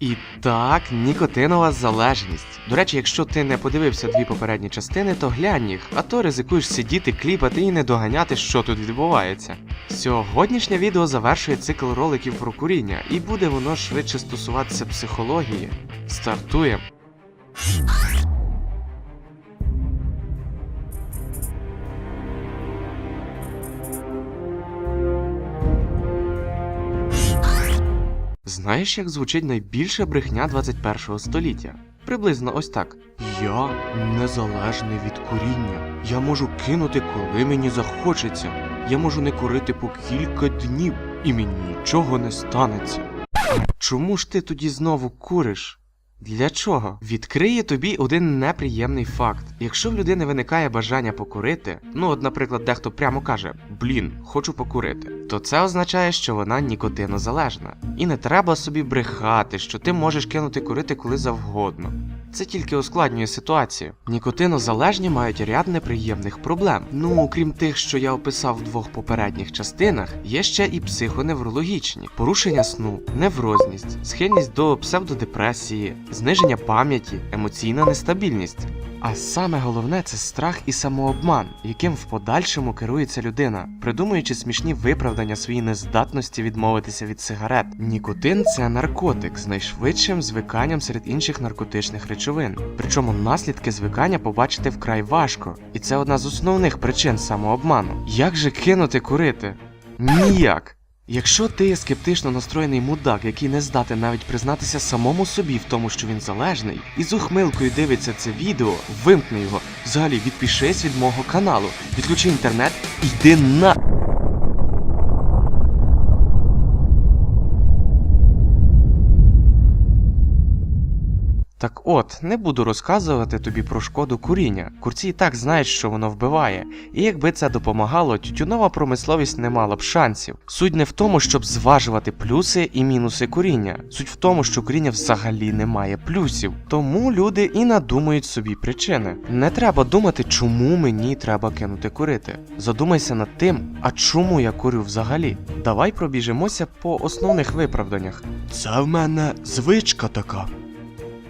І так, нікотинова залежність. До речі, якщо ти не подивився дві попередні частини, то глянь їх, а то ризикуєш сидіти, кліпати і не доганяти, що тут відбувається. Сьогоднішнє відео завершує цикл роликів про куріння, і буде воно швидше стосуватися психології. Стартуємо. Знаєш, як звучить найбільша брехня 21 століття? Приблизно ось так. Я незалежний від куріння. Я можу кинути, коли мені захочеться. Я можу не курити по кілька днів, і мені нічого не станеться. Чому ж ти тоді знову куриш? Для чого? Відкриє тобі один неприємний факт. Якщо в людини виникає бажання покурити, ну от, наприклад, дехто прямо каже: Блін, хочу покурити, то це означає, що вона нікотинозалежна. І не треба собі брехати, що ти можеш кинути курити коли завгодно. Це тільки ускладнює ситуацію. Нікотинозалежні мають ряд неприємних проблем. Ну, крім тих, що я описав в двох попередніх частинах, є ще і психоневрологічні: порушення сну, неврозність, схильність до псевдодепресії, зниження пам'яті, емоційна нестабільність. А саме головне це страх і самообман, яким в подальшому керується людина, придумуючи смішні виправдання своїй нездатності відмовитися від сигарет. Нікотин це наркотик з найшвидшим звиканням серед інших наркотичних речовин. Причому наслідки звикання побачити вкрай важко, і це одна з основних причин самообману. Як же кинути курити? Ніяк. Якщо ти є скептично настроєний мудак, який не здатен навіть признатися самому собі в тому, що він залежний, і з ухмилкою дивиться це відео, вимкни його. Взагалі відпишись від мого каналу, відключи інтернет і йди на. Так от, не буду розказувати тобі про шкоду куріння. Курці і так знають, що воно вбиває. І якби це допомагало, тютюнова промисловість не мала б шансів. Суть не в тому, щоб зважувати плюси і мінуси куріння. Суть в тому, що куріння взагалі не має плюсів. Тому люди і надумають собі причини. Не треба думати, чому мені треба кинути курити. Задумайся над тим, а чому я курю взагалі. Давай пробіжимося по основних виправданнях. Це в мене звичка така.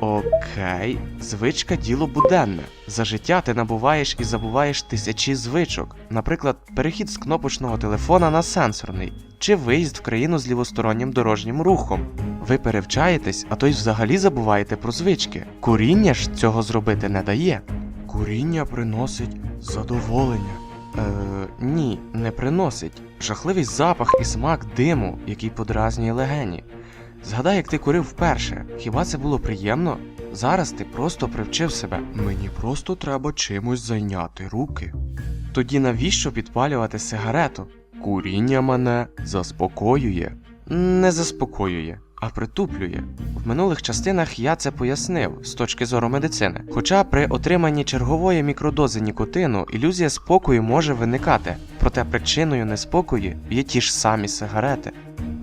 Окей, звичка діло буденне. За життя ти набуваєш і забуваєш тисячі звичок. Наприклад, перехід з кнопочного телефона на сенсорний, чи виїзд в країну з лівостороннім дорожнім рухом. Ви перевчаєтесь, а то й взагалі забуваєте про звички. Куріння ж цього зробити не дає. Куріння приносить задоволення. Е, ні, не приносить. Жахливий запах і смак диму, який подразнює легені. Згадай, як ти курив вперше. Хіба це було приємно? Зараз ти просто привчив себе. Мені просто треба чимось зайняти руки. Тоді навіщо підпалювати сигарету? Куріння мене заспокоює. Не заспокоює, а притуплює. В минулих частинах я це пояснив з точки зору медицини. Хоча при отриманні чергової мікродози нікотину ілюзія спокою може виникати, проте причиною неспокою є ті ж самі сигарети.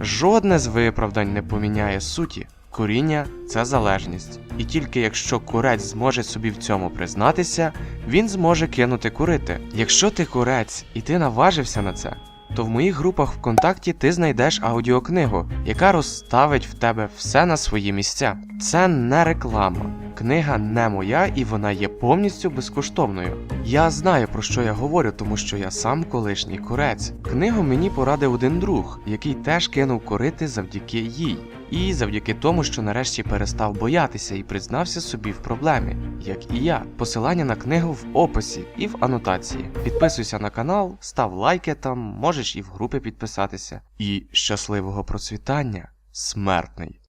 Жодне з виправдань не поміняє суті. Куріння це залежність. І тільки якщо курець зможе собі в цьому признатися, він зможе кинути курити. Якщо ти курець і ти наважився на це, то в моїх групах ВКонтакті ти знайдеш аудіокнигу, яка розставить в тебе все на свої місця. Це не реклама. Книга не моя і вона є повністю безкоштовною. Я знаю про що я говорю, тому що я сам колишній курець. Книгу мені порадив один друг, який теж кинув курити завдяки їй. І завдяки тому, що нарешті перестав боятися і признався собі в проблемі, як і я. Посилання на книгу в описі і в анотації. Підписуйся на канал, став лайки там, можеш і в групи підписатися. І щасливого процвітання, смертний!